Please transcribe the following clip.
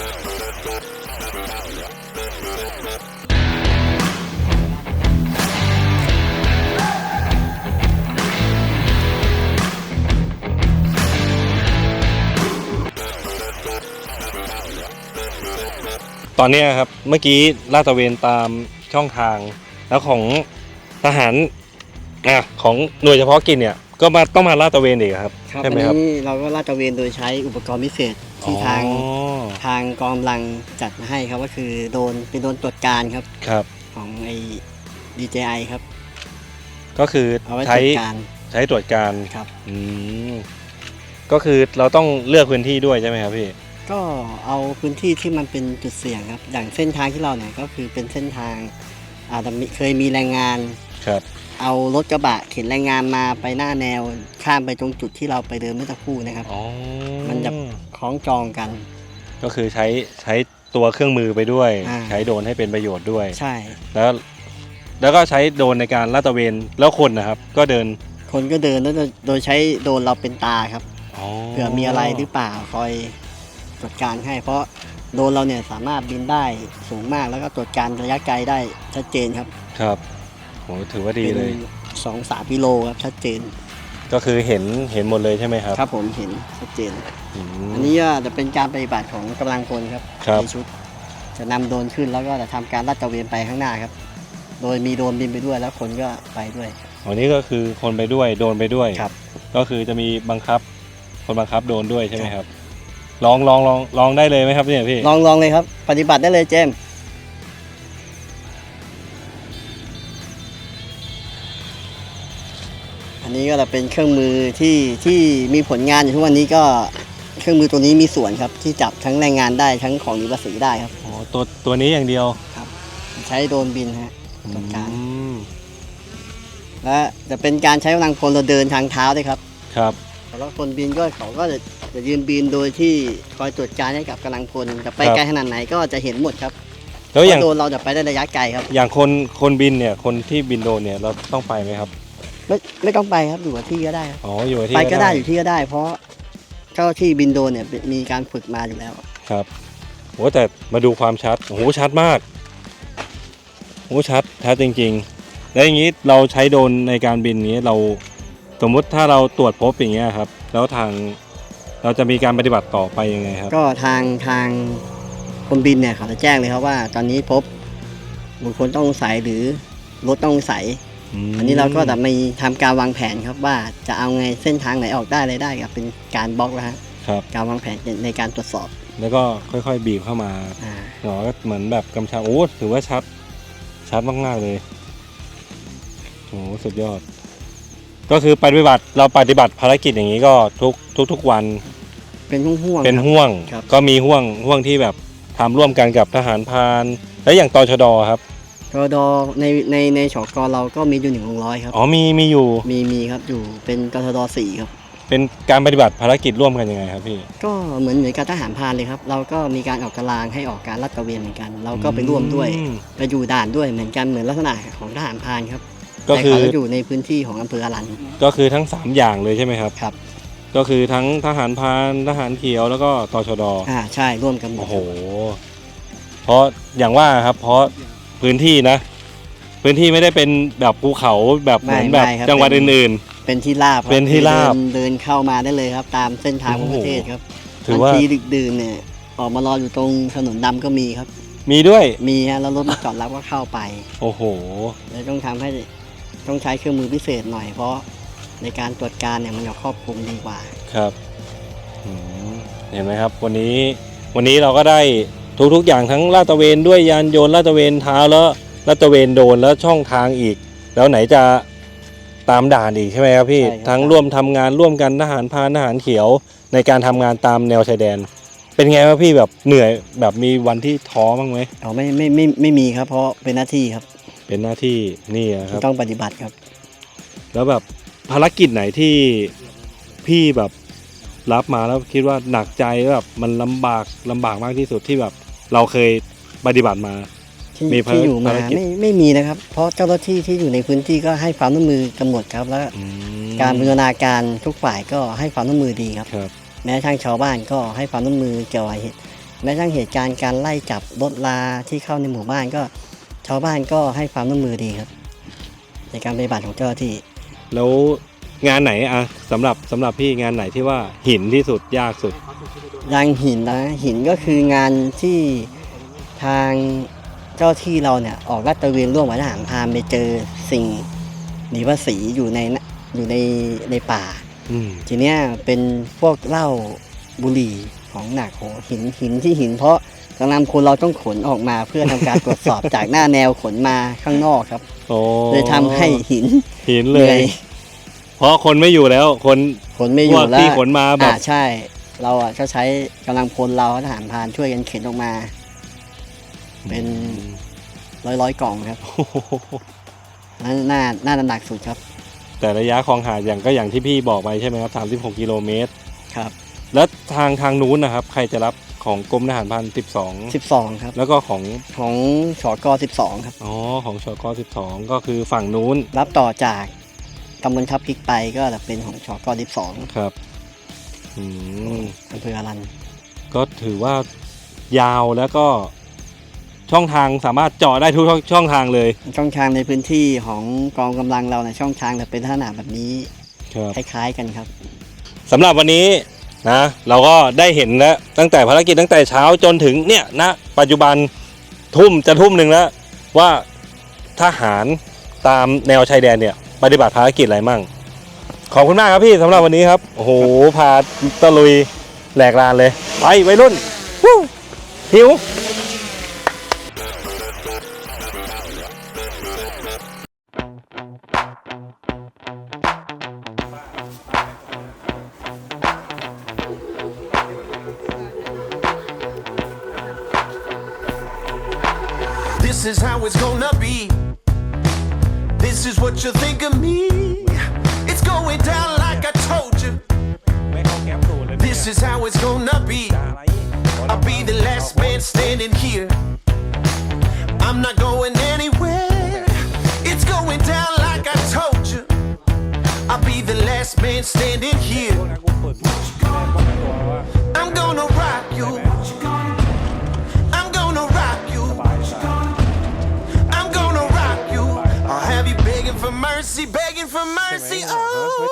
ตอนเนี้ยครับเมื่อกี้ลาดตระเวนตามช่องทาง แล้วของทหารอะของหน่วยเฉพาะกิจเนี่ย ก็มาต้องมาลาดตระเวนอีกครับครับใช่อัไหนมครับ นี้เราก็ลาดตระเวนโดยใช้อุปกรณ์พิเศษที่ทางอ๋อทางกองกำลังจัดมาให้ครับก็คือโดนเป็นโดนตรวจการครับครับ ของไอ้ DJI ครับ ก็คือเอาไว้ตใช้รวจการใช้ตรวจการครับ อืมก็คือเราต้องเลือกพื้นที่ด้วยใช่ไหมครับพี่ ก็เอาพื้นที่ที่มันเป็นจุดเสี่ยงครับ อย่างเส้นทางที่เราเนี่ยก็คือเป็นเส้นทางอาจจะมีเคยมีแรงงาน ครับ เอารถกระบะเข็นแรงงานมาไปหน้าแนวข้ามไปตรงจุดที่เราไปเดินเมื่อสักครู่นะครับ อ๋อมันจะ คล้องจองกัน ก็คือใช้ใช้ตัวเครื่องมือไปด้วย อ่า ใช้โดรนให้เป็นประโยชน์ด้วย ใช่ แล้วแล้วก็ใช้โดรนในการลาดตระเวนแล้วคนนะครับ ก็เดินคนก็เดินแล้วโดยใช้โดรนเราเป็นตาครับ เผื่อมีอะไรหรือเปล่าคอยตรวจการให้ เพราะโดรนเราเนี่ยสามารถบินได้สูงมากแล้วก็ตรวจการระยะไกลได้ชัดเจนครับครับโหถือว่าดีเลยสองสามกิโลครับชัดเจน ก็คือเห็นเห็นหมดเลยใช่ไหมครับ ครับผมเห็นชัดเจน อืม อันนี้ก็จะเป็นการปฏิบัติของกำลังพลครับครับ ในชุด จะนำโดรนขึ้นแล้วก็จะทำการลาดตระเวนไปข้างหน้าครับ โดยมีโดรนบินไปด้วยแล้วคนก็ไปด้วย อันนี้ก็คือคนไปด้วยโดรนไปด้วยครับ ก็คือจะมีบังคับ คนบังคับโดรนด้วยใช่ไหมครับ ลองลองลองลองได้เลยไหมครับเนี่ยพี่ลองลองเลยครับ ปฏิบัติได้เลยเจมส์ นนี้ก็จะเป็นเครื่องมือที่ที่มีผลงานอยู่ทุกวันนี้ก็เครื่องมือตัวนี้มีส่วนครับ ที่จับทั้งแรงงานได้ทั้งของหรือภาษีได้ครับ อ๋อตัวตัวนี้อย่างเดียวใช้โดรนบินฮะจัดการ อืมและจะเป็นการใช้กำลังพลเราเดินทางเท้าด้วยครับครับ แล้วคนบินก็เขาก็จะจะยืนบินโดยที่คอยตรวจการให้กับกำลังพลจะไปครับ ไกลขนาดไหนก็จะเห็นหมดครับแล้วอย่างเพราะโดรนเราจะไปได้ระยะไกลครับ อย่างคนคนบินเนี่ยคนที่บินโดรนเนี่ยเราต้องไปไหมครับ ไม่ไม่ต้องไปครับอยู่กับที่ก็ได้ครับอ๋ออยู่ที่ไปก็ได้อยู่ที่ก็ได้ เพราะเจ้าที่บินโดรนเนี่ยมีการฝึกมาอยู่แล้วครับโอ้แต่มาดูความชัดโอ้โหชัดมากโอ้ชัดชัดจริง ๆ แล้วอย่างนี้เราใช้โดรนในการบินนี้เราสมมุติถ้าเราตรวจพบอย่างเงี้ยครับ แล้วทางเราจะมีการปฏิบัติต่อไปยังไงครับ ก็ทางทางคนบินเนี่ยเขาจะแจ้งเลยครับว่า ตอนนี้พบบุคคลต้องสงสัยหรือรถต้องสงสัยม อันนี้เราก็จะมีทำการวางแผนครับว่าจะเอาไงเส้นทางไหนออกได้อะไรได้ครับเป็นการบล็อกแล้วฮะครับ การวางแผนในการตรวจสอบ แล้วก็ค่อยๆบีบเข้ามาอ่าหนอก็เหมือนแบบกำชับโอ้ถือว่าชัดชัดมากๆเลยโอ้สุดยอด ก็คือปฏิบัติเราปฏิบัติภารกิจอย่างนี้ก็ทุกทุกทุกวัน เป็นห่วงๆเป็นครับห่วงครับก็มีห่วงห่วงที่แบบทำร่วมกันกับทหารพราน แล้วอย่างตชดครับ กดในในในฉกเราก็มีอยู่หนึ่งวงร้อยครับ อ๋อมีมีอยู่ มีมีครับอยู่เป็นกทดสี่ครับ เป็นการปฏิบัติภารกิจร่วมกันยังไงครับพี่ ก็เหมือนเหมือนกับทหารพรานเลยครับ เราก็มีการออกกำลางให้ออกการลาดตระเวนเหมือนกัน เราก็ไปร่วมด้วยอืม ไปอยู่ด่านด้วยเหมือนกันเหมือนลักษณะของทหารพรานครับก็แต่คือเขาจะอยู่ในพื้นที่ของอำเภออรัน ก็คือทั้งสามอย่างเลยใช่ไหมครับ ครับ ก็คือทั้งทหารพรานทหารเขียวแล้วก็ตชด อ่าใช่ร่วมกันหมดโอ้โหเพราะอย่างว่าครับ เพราะ พื้นที่นะ พื้นที่ไม่ได้เป็นแบบภูเขาแบบเหมือนแบบไม่ไม่ครับ จังหวัดเป็นอื่น เป็นที่ราบครับเป็นที่ราบเดินเดินเข้ามาได้เลยครับ ตามเส้นทางของโอ้โห ประเทศครับๆ ถือว่าบางทีดึกดื่นเนี่ยออกมารออยู่ตรงถนนดำก็มีครับ มีด้วย มีฮะแล้วรถมาจอดรับก็เข้าไปโอ้โห เลยต้องทำให้ต้องใช้เครื่องมือพิเศษหน่อยเพราะในการตรวจการเนี่ยมันจะครอบคลุมดีกว่า ครับอืมเห็นไหมครับ วันนี้วันนี้เราก็ได้ ทุกๆ อย่างทั้งลาดตระเวนด้วยยานยนต์ลาดตระเวนเท้าแล้วลาดตระเวนโดรนแล้วช่องทางอีก แล้วไหนจะตามด่านอีกใช่ไหมครับพี่ ใช่ครับ ทั้งร่วมทำงานร่วมกันทหารพรานทหารเขียว ในการทำงานตามแนวชายแดน เป็นไงครับพี่แบบเหนื่อยแบบมีวันที่ท้อบ้างไหมอ๋อไม่ไม่ไม่ไม่มีครับ เพราะเป็นหน้าที่ครับเป็นหน้าที่นี่อะคที่รับ ต้องปฏิบัติครับ แล้วแบบภารกิจไหนที่พี่แบบรับมาแล้วคิดว่าหนักใจแล้วแบบมันลำบากลำบากมากที่สุดที่แบบ เราเคยปฏิบัติมา ที่มีภารที่อยู่มาภารกิจ ไม่ไม่มีนะครับ เพราะเจ้าหน้าที่ที่อยู่ในพื้นที่ก็ให้ความร่วมมือกำหนดครับ แล้วอืมการบูรณาการทุกฝ่ายก็ให้ความร่วมมือดีครับ ครับ แม้ทางชาวบ้านก็ให้ความร่วมมือเกี่ยวกับเหตุแม้ทั้งเหตุการณ์การไล่จับรถลาที่เข้าในหมู่บ้านก็ ชาวบ้านก็ให้ความร่วมมือดีครับ ในการปฏิบัติของเจ้าหน้าที่ แล้ว งานไหนอะสำหรับสำหรับพี่งานไหนที่ว่าหินที่สุดยากสุด ยางหินนะหินก็คืองานที่ทางเจ้าที่เราเนี่ยออกลาดตระเวนร่วมกับทหารพรานไปเจอสิ่งหนีภาษีอยู่ในน่ะอยู่ในในป่า อืมทีเนี้ยเป็นพวกเหล้าบุหรี่ของหนักโหหินหินที่หิน เพราะกำลังคนเราต้องขนออกมาเพื่อทำการตรวจสอบ จากหน้าแนวขนมาข้างนอกครับ โอ้เลยทำให้หินหินเหเลนื่อยย เพราะคนไม่อยู่แล้ว คนขนไม่อพยู่วกแล้วที่ขนมาแบบอ่าใช่ เราอะก็ใช้กำลังพลเราทหารพรานช่วยกันเข็นออกมา เป็นร้อยร้อยๆกล่องครับโอ้โหนั่นน่าน่าจะหนักสุดครับแต่ระยะคลองหาดอย่างก็อย่างที่พี่บอกไปใช่ไหมครับ 36 กิโลเมตร ครับแล้วทางทางนู้นนะครับ ใครจะรับของกรมทหารพันสิบสอง12ครับ แล้วก็ของของชก12ครับ อ๋อของชกสิบสองก็คือฝั่งนู้นรับต่อจาก ตำบลทับพริกไปก็จะเป็นของชก12ครับอืมอำเภออารันก็ถือว่ายาวแล้วก็ช่องทางสามารถเจาะได้ทุกช่องช่องทางเลย ช่องทางในพื้นที่ของกองกำลังเราในยช่องทางจะเป็นลักษณะแบบนี้ครับคล้ายๆกันครับสำหรับวันนี้นะเราก็ได้เห็นแล้วตั้งแต่ภารกิจตั้งแต่เช้าจนถึงเนี่ยณปัจจุบันทุ่มจะทุ่มหนึ่งแล้วว่าทหารตามแนวชายแดนเนี่ย ปฏิบัติภารกิจอะไรมั่ง ขอบคุณมากครับพี่สำหรับวันนี้ครับ โอ้โห พาตะลุยแหลกลานเลย ไปวัยรุ่นวู้หิว This is what you think of me. It's going down like I told you. This is how it's gonna be. I'll be the last man standing here. I'm not going anywhere. It's going down like I told you. I'll be the last man standing here. for mercy. Oh.